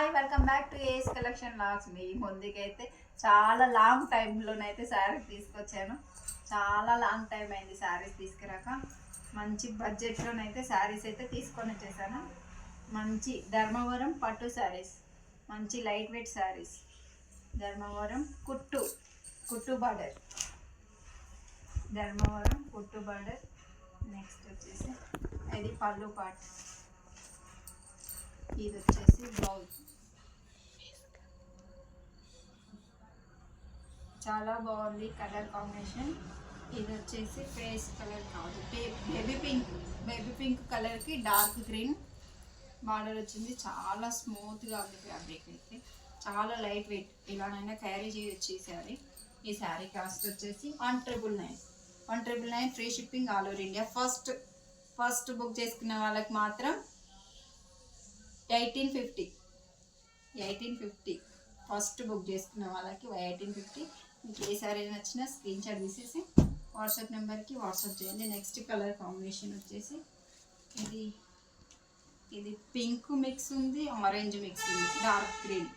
Hi welcome back to Ace collection lakhs మీ ముందుకైతే చాలా లాంగ్ టైంలోనైతే శారీస్ తీసుకొచ్చాను. చాలా లాంగ్ టైం అయింది శారీస్ తీసుకురాక. మంచి బడ్జెట్లోనైతే శారీస్ అయితే తీసుకొని వచ్చేసాను. మంచి ధర్మవరం పట్టు శారీస్ మంచి లైట్ వెయిట్ శారీస్ ధర్మవరం కుట్టు కుట్టు బార్డర్ ధర్మవరం కుట్టు బార్డర్ నెక్స్ట్ వచ్చేసి ఇది పళ్ళు పాట్ ఇది వచ్చేసి బ్లౌజ్ చాలా బాగుంది కలర్ కాంబినేషన్. ఇది వచ్చేసి ఫేస్ కలర్ కాదు. బేబీ పింక్ బేబీ పింక్ కలర్కి డార్క్ గ్రీన్ బార్డర్ వచ్చింది. చాలా స్మూత్గా ఉంది ఫ్యాబ్రిక్ అయితే. చాలా లైట్ వెయిట్ ఇలానైనా క్యారీ చేయొచ్చు ఈ శారీ. ఈ శారీ కాస్ట్ వచ్చేసి one triple nine. One triple nine free shipping all over India. First first book చేసుకున్న వాళ్ళకి మాత్రం eighteen fifty. Eighteen fifty. First book చేసుకున్న వాళ్ళకి ఎయిటీన్ ఫిఫ్టీ. మీకు ఏ సారీ నచ్చినా స్క్రీన్ షాట్ తీసేసి వాట్సాప్ నెంబర్కి వాట్సాప్ చేయండి. నెక్స్ట్ కలర్ కాంబినేషన్ వచ్చేసి ఇది ఇది పింక్ మిక్స్ ఉంది ఆరెంజ్ మిక్స్ ఉంది డార్క్ గ్రీన్.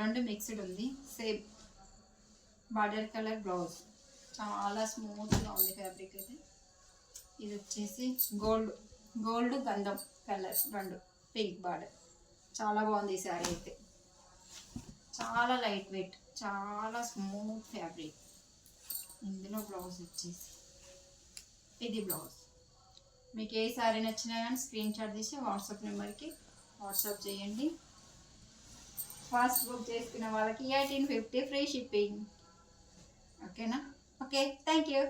రెండు మిక్స్డ్ ఉంది సేమ్. Border colour blouse. చాలా స్మూత్గా ఉంది ఫ్యాబ్రిక్ అయితే. ఇది వచ్చేసి గోల్డ్ గోల్డ్ గంధం కలర్ రెండు. పింక్ బార్డర్ చాలా బాగుంది ఈ శారీ అయితే. చాలా లైట్ వెయిట్ చాలా స్మూత్ ఫ్యాబ్రిక్ ఇందులో బ్లౌజ్ వచ్చేసి ఇది బ్లౌజ్ మీకు ఏ శారీ నచ్చినా కానీ స్క్రీన్ షాట్ తీసి వాట్సాప్ నెంబర్కి వాట్సాప్ చేయండి. ఫాస్ట్ బుక్ చేసుకున్న వాళ్ళకి ఎయిటీన్ ఫిఫ్టీ ఫ్రీ షిప్పింగ్ ఓకేనా ఓకే థ్యాంక్ యూ